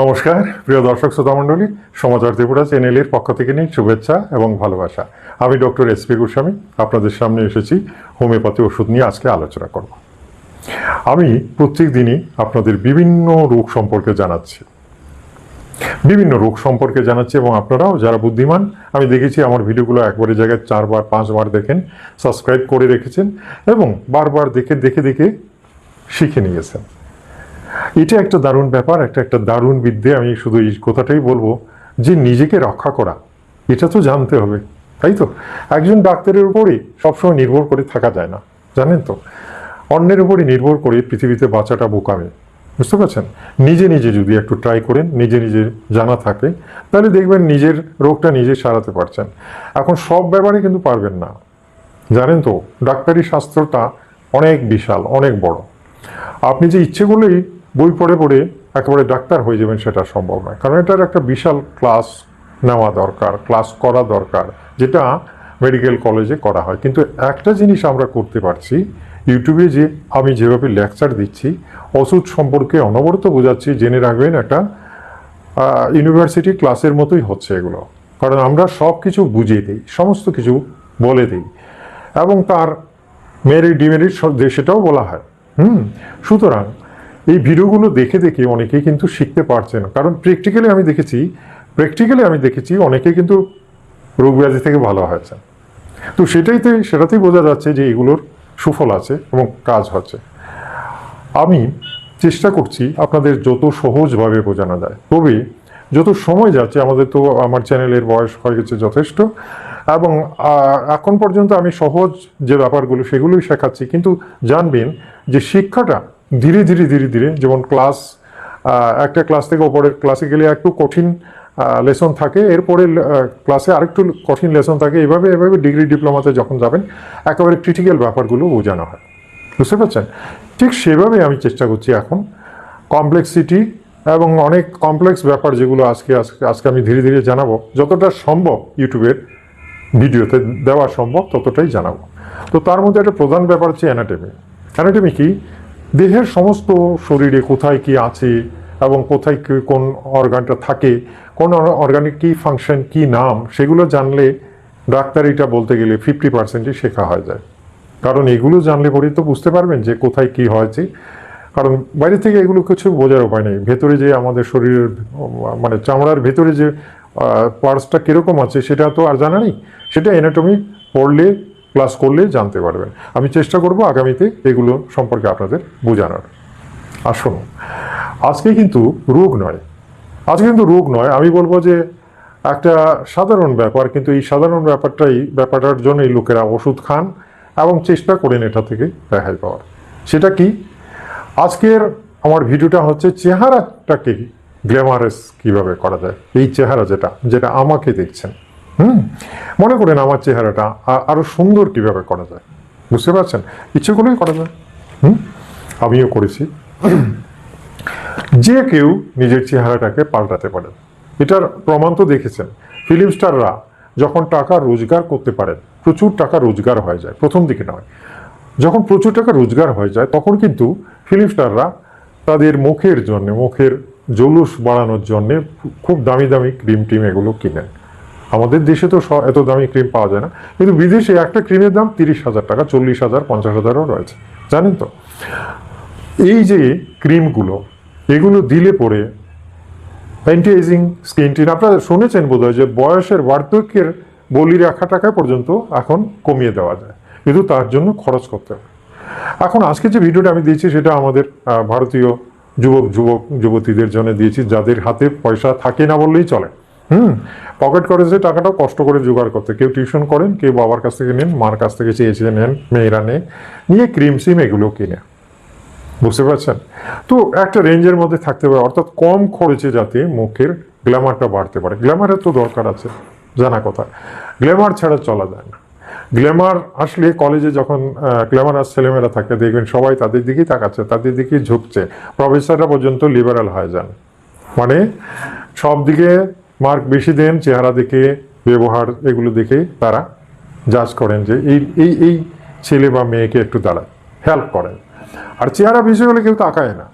নমস্কার, প্রিয় দর্শক শ্রোতা মণ্ডলী, সমাচার ত্রিপুরা চ্যানেলের পক্ষ থেকে নিয়ে শুভেচ্ছা এবং ভালোবাসা। আমি ডক্টর এস পি গোস্বামী, আপনাদের সামনে এসেছি, হোমিওপ্যাথি ওষুধ নিয়ে আজকে আলোচনা করব। আমি প্রত্যেক দিনই আপনাদের বিভিন্ন রোগ সম্পর্কে জানাচ্ছি। বিভিন্ন রোগ সম্পর্কে জানাচ্ছি এবং আপনারাও যারা বুদ্ধিমান, আমি দেখেছি আমার ভিডিওগুলো একবারের জায়গায় চারবার, পাঁচবার দেখেন, সাবস্ক্রাইব করে রেখেছেন এবং বারবার দেখে দেখে দেখে শিখে নিয়েছেন। এটা একটা দারুণ ব্যাপার, একটা একটা দারুণ বিদ্যে, আমি শুধু এই কথাটাই বলব যে নিজেকে রক্ষা করা, এটা তো জানতে হবে, তাই তো? একজন ডাক্তারের উপরই সবসময় নির্ভর করে থাকা যায় না, জানেন তো? অন্যের উপরই নির্ভর করে পৃথিবীতে বাঁচাটা বোকামে, বুঝতে পারছেন? নিজে নিজে যদি একটু ট্রাই করেন, নিজে নিজে জানা থাকে, তাহলে দেখবেন নিজের রোগটা নিজে সারাতে পারছেন। এখন সব ব্যাপারে কিন্তু পারবেন না, জানেন তো? ডাক্তারি শাস্ত্রটা অনেক বিশাল, অনেক বড়। আপনি যে ইচ্ছে করলেই বই পড়ে পড়ে একেবারে ডাক্তার হয়ে যাবেন সেটা সম্ভব নয়। কারণ এটার একটা বিশাল ক্লাস নেওয়া দরকার, ক্লাস করা দরকার, যেটা মেডিকেল কলেজে করা হয়। কিন্তু একটা জিনিস আমরা করতে পারছি, ইউটিউবে যে আমি যেভাবে লেকচার দিচ্ছি, ওষুধ সম্পর্কে অনবরত বোঝাচ্ছি, জেনে রাখবেন একটা ইউনিভার্সিটি ক্লাসের মতোই হচ্ছে এগুলো। কারণ আমরা সব কিছু বুঝিয়ে দিই, সমস্ত কিছু বলে দিই। এবং তার মেরিট ডিমেরিট সেটাও বলা হয়। হুম? সুতরাং এই ভিডিওগুলো দেখে দেখে অনেকেই কিন্তু শিখতে পারছেন কারণ প্র্যাকটিক্যালি আমি দেখেছি প্র্যাকটিক্যালি আমি দেখেছি অনেকে কিন্তু রোগ ব্যাধি থেকে ভালো হয়েছে। তো সেটাইতে সেটাতেই বোঝা যাচ্ছে যে এগুলোর সুফল আছে এবং কাজ হচ্ছে। আমি চেষ্টা করছি আপনাদের যত সহজভাবে বোঝানো যায়। তবে যত সময় যাচ্ছে, আমাদের তো আমার চ্যানেলের বয়স হয়ে গেছে যথেষ্ট, এবং এখন পর্যন্ত আমি সহজ যে ব্যাপারগুলো, সেগুলোই শেখাচ্ছি। কিন্তু জানবেন যে শিক্ষাটা ধীরে ধীরে ধীরে ধীরে, যেমন ক্লাস একটা ক্লাস থেকে ওপরের ক্লাসে গেলে একটু কঠিন লেসন থাকে। এরপরে ক্লাসে আরেকটু কঠিন লেসন থাকে। এভাবে এভাবে ডিগ্রি ডিপ্লোমাতে যখন যাবেন, একেবারে ক্রিটিক্যাল ব্যাপারগুলো বোঝানো হয়। বুঝতে পারছেন? ঠিক সেভাবে আমি চেষ্টা করছি এখন। কমপ্লেক্সিটি এবং অনেক কমপ্লেক্স ব্যাপার যেগুলো আজকে আজকে আজকে আমি ধীরে ধীরে জানাব। যতটা সম্ভব ইউটিউবের ভিডিওতে দেওয়া সম্ভব, ততটাই জানাব। তো তার মধ্যে একটা প্রধান ব্যাপার হচ্ছে অ্যানাটেমি অ্যানাটমি কি? দেহের সমস্ত শরীরে কোথায় কি আছে এবং কোথায় কোন অর্গানটা থাকে, কোন অর্গানিক কি ফাংশন, কি নাম, সেগুলো জানলে ডাক্তারিটা বলতে গেলে ফিফটি পার্সেন্টই শেখা হয়ে যায়। কারণ এগুলো জানলে পরেই তো বুঝতে পারবেন যে কোথায় কি হয়েছে। কারণ বাইরে থেকে এগুলো কিছু বোঝার উপায় নেই। ভেতরে যে আমাদের শরীরের মানে চামড়ার ভেতরে যে পার্টসটা কীরকম আছে সেটা তো আর জানা নেই। সেটা এনাটমি পড়লে ক্লাস করলে জানতে পারবেন। আমি চেষ্টা করব আগামীতে এগুলো সম্পর্কে আপনাদের বোঝানোর। আর আসুন আজকে কিন্তু রোগ নয়। আজকে কিন্তু রোগ নয়। আমি বলব যে একটা সাধারণ ব্যাপার, কিন্তু এই সাধারণ ব্যাপারটাই, ব্যাপারটার জন্যই লোকেরা ওষুধ খান এবং চেষ্টা করেন এটা থেকে রেহাই পাওয়ার। সেটা কি? আজকের আমার ভিডিওটা হচ্ছে চেহারাটাকে গ্ল্যামারাস কীভাবে করা যায়? এই চেহারা যেটা যেটা আমাকে দেখছেন। হুম, মনে করেন আমার চেহারাটা আ- আরও সুন্দর কীভাবে করা যায়? বুঝতে পারছেন? ইচ্ছে করলেই করা যায়। হুম, আমিও করেছি। যে কেউ নিজের চেহারাটাকে পাল্টাতে পারে। এটার প্রমাণ তো দেখেছেন। ফিল্ম স্টাররা যখন টাকা রোজগার করতে পারেন, প্রচুর টাকা রোজগার হয়ে যায়, প্রথম দিকে নয়। যখন প্রচুর টাকা রোজগার হয়ে যায়, তখন কিন্তু ফিল্ম স্টাররা তাদের মুখের জন্য, মুখের জৌলুস বাড়ানোর জন্য খুব দামি দামি ক্রিম টিম এগুলো কিনেন। আমাদের দেশে তো এত দামি ক্রিম পাওয়া যায় না। কিন্তু বিদেশে একটা ক্রিমের দাম তিরিশ হাজার টাকা, চল্লিশ হাজার, পঞ্চাশ হাজারও রয়েছে। জানেন তো? এই যে ক্রিমগুলো এগুলো দিলে পরে অ্যান্টি এজিং স্কিন টিন আপনারা শুনেছেন বোধহয় যে বয়সের বার্ধক্যের বলি রাখা টাকা পর্যন্ত এখন কমিয়ে দেওয়া যায়। কিন্তু তার জন্য খরচ করতে হবে। এখন আজকে যে ভিডিওটা আমি দিয়েছি, সেটা আমাদের ভারতীয় যুবক যুবক, যুবতীদের জন্য দিয়েছি, যাদের হাতে পয়সা থাকে না বললেই চলে। হুম পকেট করেছে টাকাটা কষ্ট করে জোগাড় করতে কেউ টিউশন করেন, কেউ বাবার কাছ থেকে নেন, মার কাছ থেকে চেয়ে চেয়ে নেন, মেয়েরা নেন নিয়ে ক্রিম সিম এগুলো কিনে। বুঝতে পারছেন? তো একটা রেঞ্জের মধ্যে থাকতে পারে, অর্থাৎ কম খরচে যাতে মুখের গ্ল্যামারটা বাড়তে পারে। গ্ল্যামারের তো দরকার আছে, জানা কথা। গ্ল্যামার ছাড়া চলা যায় না। গ্ল্যামার আসলে কলেজে যখন গ্ল্যামারাস ছেলেমেয়েরা থাকে, দেখবেন সবাই তাদের দিকেই তাকাচ্ছে, তাদের দিকেই ঝুঁকছে। প্রফেসররা পর্যন্ত লিবারাল হয়ে যান। মানে সব দিকে মার্ক বেশি দেন চেহারা দেখে, ব্যবহার এগুলো দেখে তারা জাজ করেন যে এই এই এই ছেলে বা মেয়েকে একটু দাঁড়ায় হেল্প করেন। আর চেহারা বেশি হলে কেউ তাকায় না।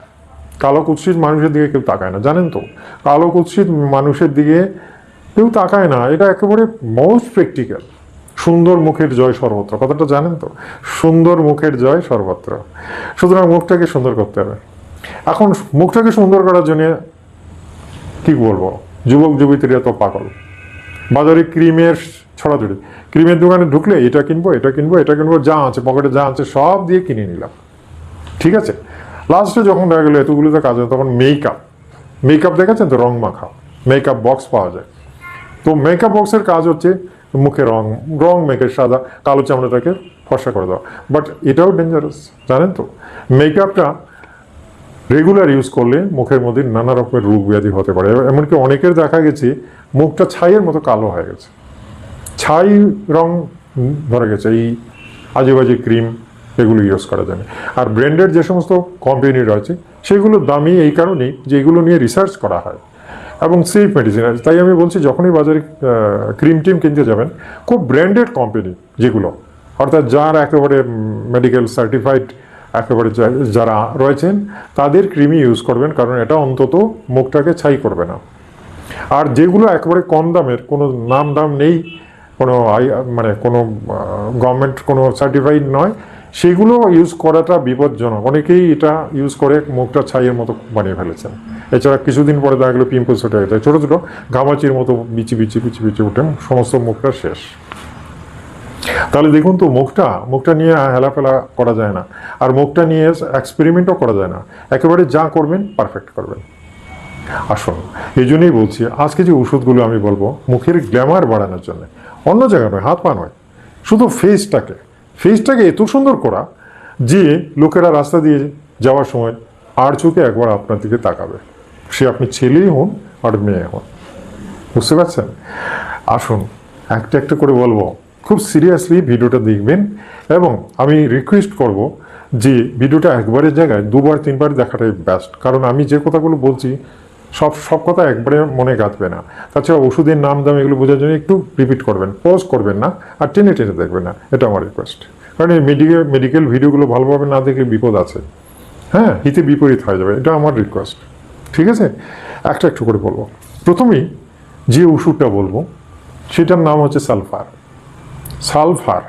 কালো কুৎসিত মানুষের দিকে কেউ তাকায় না, জানেন তো? কালো কুৎসিত মানুষের দিকে কেউ তাকায় না, এটা একেবারে মোস্ট প্র্যাকটিক্যাল সুন্দর মুখের জয় সর্বত্র, কথাটা জানেন তো? সুন্দর মুখের জয় সর্বত্র। সুতরাং মুখটাকে সুন্দর করতে হবে। এখন মুখটাকে সুন্দর করার জন্য কি বলব যুবক যুবতীরা তো পাগল। বাজারে ক্রিমের ছড়াছড়ি। ক্রিমের দোকানে ঢুকলে এটা কিনবো এটা কিনবো এটা কিনবো, যা আছে, পকেটে যা আছে, সব দিয়ে কিনে নিলাম। ঠিক আছে? লাস্টে যখন দেখা গেলো এতগুলোতে কাজ হয় তখন মেকআপ মেকআপ দেখেছেন তো? রং মাখা। মেকআপ বক্স পাওয়া যায়। তো মেকআপ বক্সের কাজ হচ্ছে মুখে রং রং মেখে সাদা, কালো চামড়াটাকে ফর্সা করে দেওয়া। বাট এটাও ডেঞ্জারাস জানেন তো? মেকআপটা রেগুলার ইউজ করলে মুখের মধ্যে নানা রকমের রোগ ব্যাধি হতে পারে। এমনকি অনেকের দেখা গেছে, মুখটা ছাইয়ের মতো কালো হয়ে গেছে। ছাই রং ধরে গেছে, এই আজে বাজে ক্রিম এগুলো ইউজ করা না। আর ব্র্যান্ডের যে সমস্ত কোম্পানি রয়েছে, সেগুলো দামি এই কারণেই যে এগুলো নিয়ে রিসার্চ করা হয়। এবং সেফ মেডিসিন আছে তাই আমি বলছি যখনই বাজারে ক্রিম টিম কিনতে যাবেন, খুব ব্র্যান্ডেড কোম্পানি যেগুলো, অর্থাৎ যার একেবারে মেডিকেল সার্টিফাইড একেবারে যারা রয়েছেন, তাদের ক্রিমই ইউজ করবেন, কারণ এটা অন্তত মুখটাকে ছাই করবে না। আর যেগুলো একেবারে কম দামের, কোনো নাম দাম নেই, কোনো মানে কোনো গভর্নমেন্ট কোনো সার্টিফাইড নয়, সেগুলো ইউজ করাটা বিপজ্জনক। অনেকেই এটা ইউজ করে মুখটা ছাইয়ের মতো বানিয়ে ফেলেছেন। এছাড়া কিছুদিন পরে দেখা গেলো পিম্পলস উঠে গেছে। ছোটো ছোটো ঘামাচির মতো বিচি বিচি বিচি বিচি উঠে সমস্ত মুখটা শেষ। তাহলে দেখুন তো, মুখটা মুখটা নিয়ে হেলাফেলা করা যায় না। আর মুখটা নিয়ে এক্সপেরিমেন্টও করা যায় না। একেবারে যা করবেন পারফেক্ট করবেন। আসুন, এই জন্যই বলছি, আজকে যে ওষুধগুলো আমি বলব, মুখের গ্ল্যামার বাড়ানোর জন্য, অন্য জায়গায় নয়, হাত পা নয়, শুধু ফেসটাকে ফেসটাকে এত সুন্দর করা যে লোকেরা রাস্তা দিয়ে যাওয়ার সময় আর চোখে একবার আপনার দিকে তাকাবে। সে আপনি ছেলেই হন আর মেয়ে হন। বুঝতে পারছেন? আসুন, একটা একটা করে বলব খুব সিরিয়াসলি ভিডিওটা দেখবেন এবং আমি রিকোয়েস্ট করব যে ভিডিওটা একবারের জায়গায় দুবার, তিনবার দেখাটাই বেস্ট কারণ আমি যে কথাগুলো বলছি, সব সব কথা একবারে মনে গাঁথবে না। তাছাড়া ওষুধের নাম দাম এগুলো বোঝার জন্য একটু রিপিট করবেন পজ করবেন না, আর টেনে টেনে দেখবেন না। এটা আমার রিকোয়েস্ট কারণ এই মেডিকেল মেডিকেল ভিডিওগুলো ভালোভাবে না দেখলে বিপদ আছে। হ্যাঁ হিতে বিপরীত হয়ে যাবে। এটা আমার রিকোয়েস্ট ঠিক আছে? একটা একটু করে বলব। প্রথমেই যে ওষুধটা বলব, সেটার নাম হচ্ছে সালফার সালফার।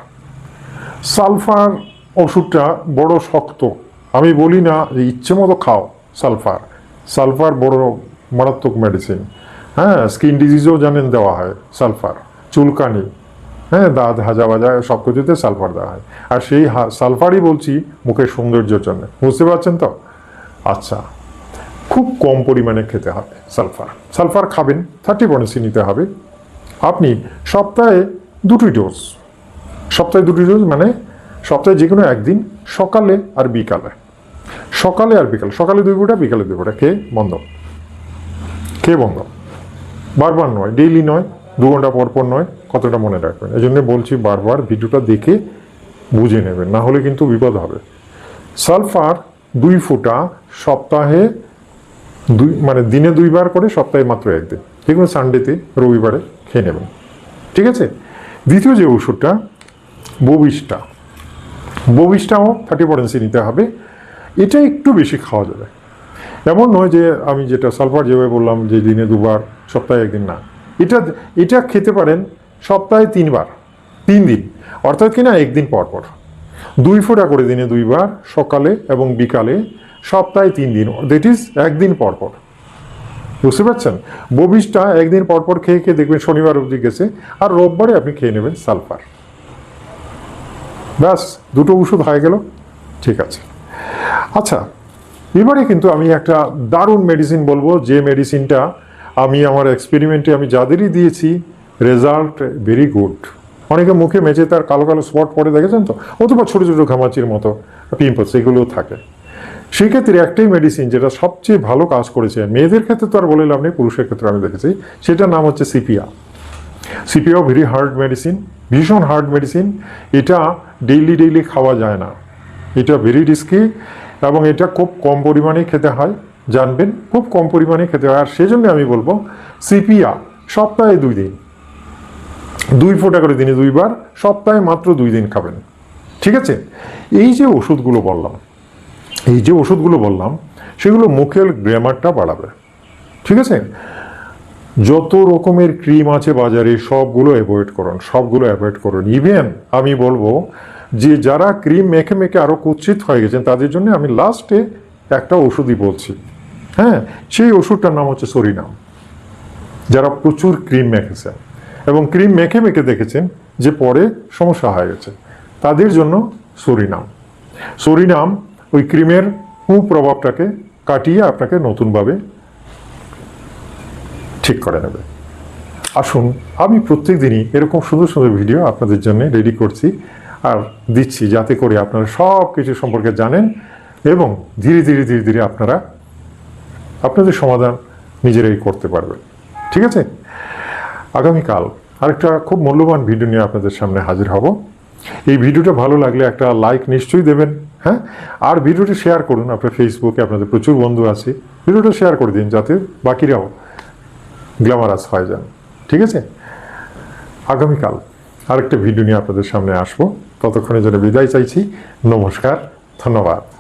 সালফার ওষুধটা বড় শক্ত। আমি বলি না যে ইচ্ছে মতো খাও সালফার। সালফার বড় মারাত্মক মেডিসিন হ্যাঁ স্কিন ডিজিজও জানেন দেওয়া হয় সালফার। চুলকানি। হ্যাঁ দাঁত হাজা বাজা সব কিছুতে সালফার দেওয়া হয়। আর সেই সালফারই বলছি মুখের সৌন্দর্যের জন্য। বুঝতে পারছেন তো? আচ্ছা খুব কম পরিমাণে খেতে হবে সালফার। সালফার খাবেন থার্টি পয়েন্টসি নিতে হবে। আপনি সপ্তাহে দুটি ডোজ সপ্তাহে দুটি ডোজ মানে সপ্তাহে যে কোনো একদিন, সকালে আর বিকালে। সকালে আর বিকালে, সকালে দুই ফুটা, বিকালে দুই ফুটা। খেয়ে বন্ধ? খেয়ে বন্ধ? বারবার নয়, ডেইলি নয়, দু ঘণ্টা পর পর নয়, কতটা মনে রাখবেন? এই জন্য বলছি বারবার ভিডিওটা দেখে বুঝে নেবেন, না হলে কিন্তু বিপদ হবে। সালফার দুই ফুটা সপ্তাহে দুই মানে দিনে দুইবার করে সপ্তাহে মাত্র একদিন। যে কোনো সানডেতে রবিবারে খেয়ে নেবেন। ঠিক আছে? দ্বিতীয় যে ওষুধটা ববিসটা ববিসটাও থার্টি পয়েন্সি নিতে হবে। এটা একটু বেশি খাওয়া যাবে। এমন নয় যে আমি যেটা সালফার যেভাবে বললাম যে দিনে দুবার, সপ্তাহে একদিন না। এটা এটা খেতে পারেন সপ্তাহে তিনবার, তিন দিন। অর্থাৎ কিনা একদিন পর পর। দুই ফোঁটা করে দিনে দুইবার, সকালে এবং বিকালে সপ্তাহে তিন দিন। দ্যাট ইজ একদিন পর পর। বুঝতে পারছেন? ববিসটা একদিন পর পর খেয়ে খেয়ে দেখবেন শনিবার অবধি গেছে। আর রোববারে আপনি খেয়ে নেবেন সালফার। ব্যাস, দুটো ওষুধ হয়ে গেল। ঠিক আছে। আচ্ছা এবারে কিন্তু আমি একটা দারুণ মেডিসিন বলব, যে মেডিসিনটা আমি আমার এক্সপেরিমেন্টে আমি যাদেরই দিয়েছি রেজাল্ট ভেরি গুড অনেকে মুখে মেচে তার কালো কালো স্পট পড়ে, দেখেছেন তো? অথবা ছোটো ছোটো ঘামাচির মতো পিম্পলস এগুলোও থাকে। সেক্ষেত্রে একটাই মেডিসিন যেটা সবচেয়ে ভালো কাজ করেছে, মেয়েদের ক্ষেত্রে তো আর বলে লাভ নেই, পুরুষের ক্ষেত্রে আমি দেখেছি, সেটার নাম হচ্ছে সিপিয়া সিপিও ভেরি হার্ড মেডিসিন ভীষণ হার্ড মেডিসিন এটা ডেইলি ডেইলি খাওয়া যায় না। এটা ভেরি রিস্কি এবং এটা খুব কম পরিমাণে খেতে হয়, জানবেন, খুব কম পরিমাণে খেতে হয়। আর সেজন্য আমি বলব সিপিয়া সপ্তাহে দুই দিন। দুই ফোঁটা করে দিনে দুইবার, সপ্তাহে মাত্র দুই দিন খাবেন। ঠিক আছে? এই যে ওষুধগুলো বললাম, এই যে ওষুধগুলো বললাম, সেগুলো মুখের গ্রামারটা বাড়াবে। ঠিক আছে? যত রকমের ক্রিম আছে বাজারে, সবগুলো অ্যাভয়েড করুন, সবগুলো অ্যাভয়েড করুন। ইভেন আমি বলব যে, যারা ক্রিম মেখে মেখে আরও কুচ্ছিত হয়ে গেছেন, তাদের জন্য আমি লাস্টে একটা ওষুধই বলছি। হ্যাঁ সেই ওষুধটার নাম হচ্ছে সরিনাম যারা প্রচুর ক্রিম মেখেছেন এবং ক্রিম মেখে মেখে দেখেছেন যে, পরে সমস্যা হয়ে গেছে, তাদের জন্য সরিনাম সরিনাম ওই ক্রিমের কুপ্রভাবটাকে কাটিয়ে আপনাকে নতুনভাবে ঠিক করে নেবে। আসুন, আমি প্রত্যেক দিনই এরকম সুন্দর সুন্দর ভিডিও আপনাদের জন্য রেডি করছি আর দিচ্ছি যাতে করে আপনারা সব কিছু সম্পর্কে জানেন এবং ধীরে ধীরে ধীরে ধীরে আপনারা আপনাদের সমাধান নিজেরাই করতে পারবেন। ঠিক আছে? আগামীকাল আরেকটা খুব মূল্যবান ভিডিও নিয়ে আপনাদের সামনে হাজির হব। এই ভিডিওটা ভালো লাগলে একটা লাইক নিশ্চয়ই দেবেন হ্যাঁ? আর ভিডিওটা শেয়ার করুন, আপনার ফেসবুকে আপনাদের প্রচুর বন্ধু আছে। ভিডিওটা শেয়ার করে দিন যাতে বাকিরাও গ্ল্যামারাস হয়ে যান। ঠিক আছে? আগামীকাল আরেকটা ভিডিও নিয়ে আপনাদের সামনে আসব। ততক্ষণের জন্য বিদায় চাইছি। নমস্কার, ধন্যবাদ।